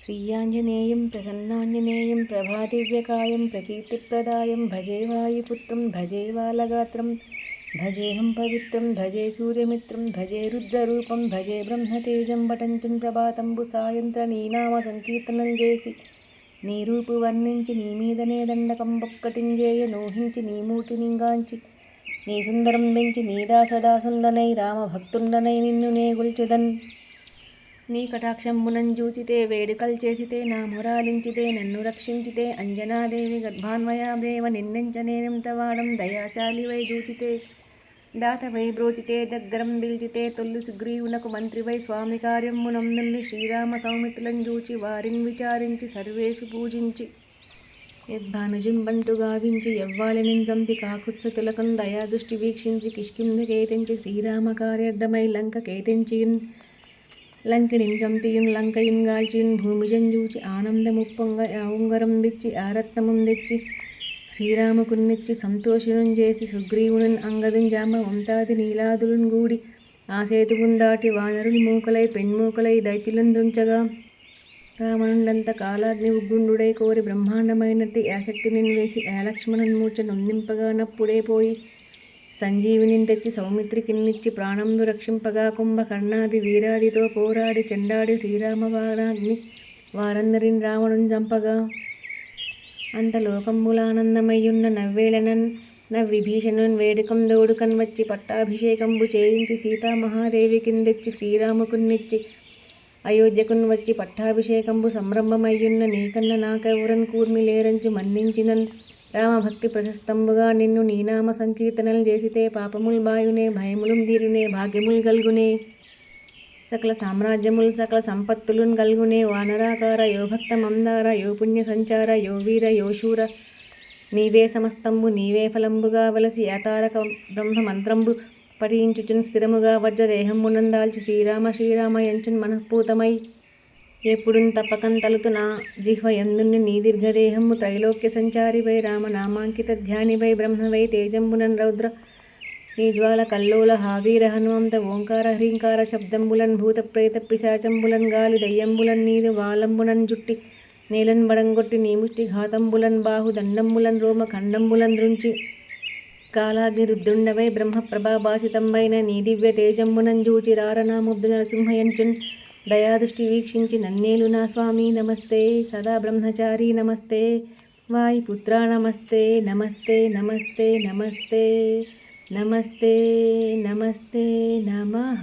శ్రీయాంజనేయం ప్రసన్నాంజనేయం ప్రభాదివ్యకాయం ప్రకీర్తిప్రదాయం భజే వాయుపుత్రం భజే బాలగాత్రం భజేహం పవిత్రం భజే సూర్యమిత్రం భజే రుద్రరూపం భజే బ్రహ్మతేజం వటంచున్ ప్రభాతంబు సాయంత్ర నీనామ సంకీర్తనం చేసి నీ రూపు వర్ణించి నీ మీదనే దండకం బొక్కటింజేయ నోహించి నీ మూటి నింగాంచి నీ సుందరం పెంచి నీదాసదాసుండనై రామభక్తుండనై నిన్ను నేగుల్చిదన్ నీ కటాక్షంబునం చూచితే వేడుకలు చేసితే నా మురాలించితే నన్ను రక్షించితే అంజనాదేవి గర్భాన్వయాదేవ నిన్నెంచనేనంత వాడం దయాశాలివై జూచితే దాతవై బ్రోచితే దగ్గరం బిల్చితే తొల్లు సుగ్రీవునకు మంత్రివై స్వామి కార్యమునం నుండి శ్రీరామ సౌమిత్రులను చూచి వారిని విచారించి సర్వేషు పూజించి యద్భానుజుంబంటు గావించి యవ్వాలిని చంపి కాకుత్స తిలకం దయాదృష్టి వీక్షించి కిష్కింద కేతించి శ్రీరామ కార్యార్థమై లంక కేతించి లంకిణిని చంపియున్ లంకయున్ గాల్చియున్ భూమిజం చూచి ఆనందముప్పొంగ ఉంగరం విచ్చి ఆరత్నముం తెచ్చి శ్రీరాముకున్నిచ్చి సంతోషులను చేసి సుగ్రీవుని అంగదున్ జామ వంతాది నీలాదులను గూడి ఆ సేతువున్ దాటి వానరులు మూకలై పెన్మూకలై దైత్యులందుంచగా దుంచగా కాలాగ్ని ఉగ్గుండుడై కోరి బ్రహ్మాండమైనట్టి ఆసక్తిని వేసి ఆ లక్ష్మణుని మూర్చ నొందింపగా నప్పుడే పోయి సంజీవిని తెచ్చి సౌమిత్రికిన్నిచ్చి ప్రాణంను రక్షింపగా కుంభకర్ణాది వీరాదితో పోరాడి చెండాడి శ్రీరామవారాన్ని వారందరిని రావణుని చంపగా. అంత లోకంబులానందమయ్యున్న నవ్వేళనన్ నవ్విభీషణున్ వేడుకం దౌడుకన్ వచ్చి పట్టాభిషేకంబు చేయించి సీతామహాదేవి కిందెచ్చి శ్రీరాముకున్నిచ్చి అయోధ్యకున్ వచ్చి పట్టాభిషేకంబు సంరంభమయ్యున్న నీకన్న నాకెవరన్ కూర్మి లేరంచు మన్నించినన్? రామభక్తి ప్రశస్తంబుగా నిన్ను నీనామ సంకీర్తనలు చేసితే పాపముల్ బాయునే భయములు తీరునే భాగ్యములు గల్గునే సకల సామ్రాజ్యములు సకల సంపత్తులను గల్గునే వానరాకార యోభక్త మందార యోపుణ్య సంచార యోవీర యోశూర నీవే సమస్తంబు నీవే ఫలంబుగా వలసి యాతారక బ్రహ్మ మంత్రంబు పఠించుచున్ స్థిరముగా వజ్ర దేహంబునందాల్చి శ్రీరామ శ్రీరామ ఎంచున్ మనఃపూతమై. ఎప్పుడున్ తపకం తలుతు నా జిహ్వ ఎందుని నీ దీర్ఘదేహము త్రైలోక్య సంచారివై రామ నామాంకిత ధ్యానివై బ్రహ్మవై తేజంబునన్ రౌద్ర. నీ జ్వాల కల్లోల హావీర హనుమంత ఓంకార హ్రీంకార శబ్దంబులన్ భూత ప్రేత పిశాచంబులన్ గాలి దయ్యంబులన్ నీదు వాలంబులన్ జుట్టి. నేలన్ బడంగొట్టి నీ ముష్టి ఘాతంబులన్ బాహు దండంబులన్ రోమ ఖండంబులన్ దృంచి. కాలాగ్ని రుద్రుండవై బ్రహ్మ ప్రభాభాషితంబైన నీ దివ్య తేజంబునన్ జూచి రారనాముద్దు నరసింహయంచున్ దయాదృష్టి వీక్షించి నన్నేలు నా స్వామి నమస్తే. సదా బ్రహ్మచారి నమస్తే. వాయుపుత్ర నమస్తే. నమస్తే నమస్తే నమస్తే. నమస్తే నమస్తే నమ.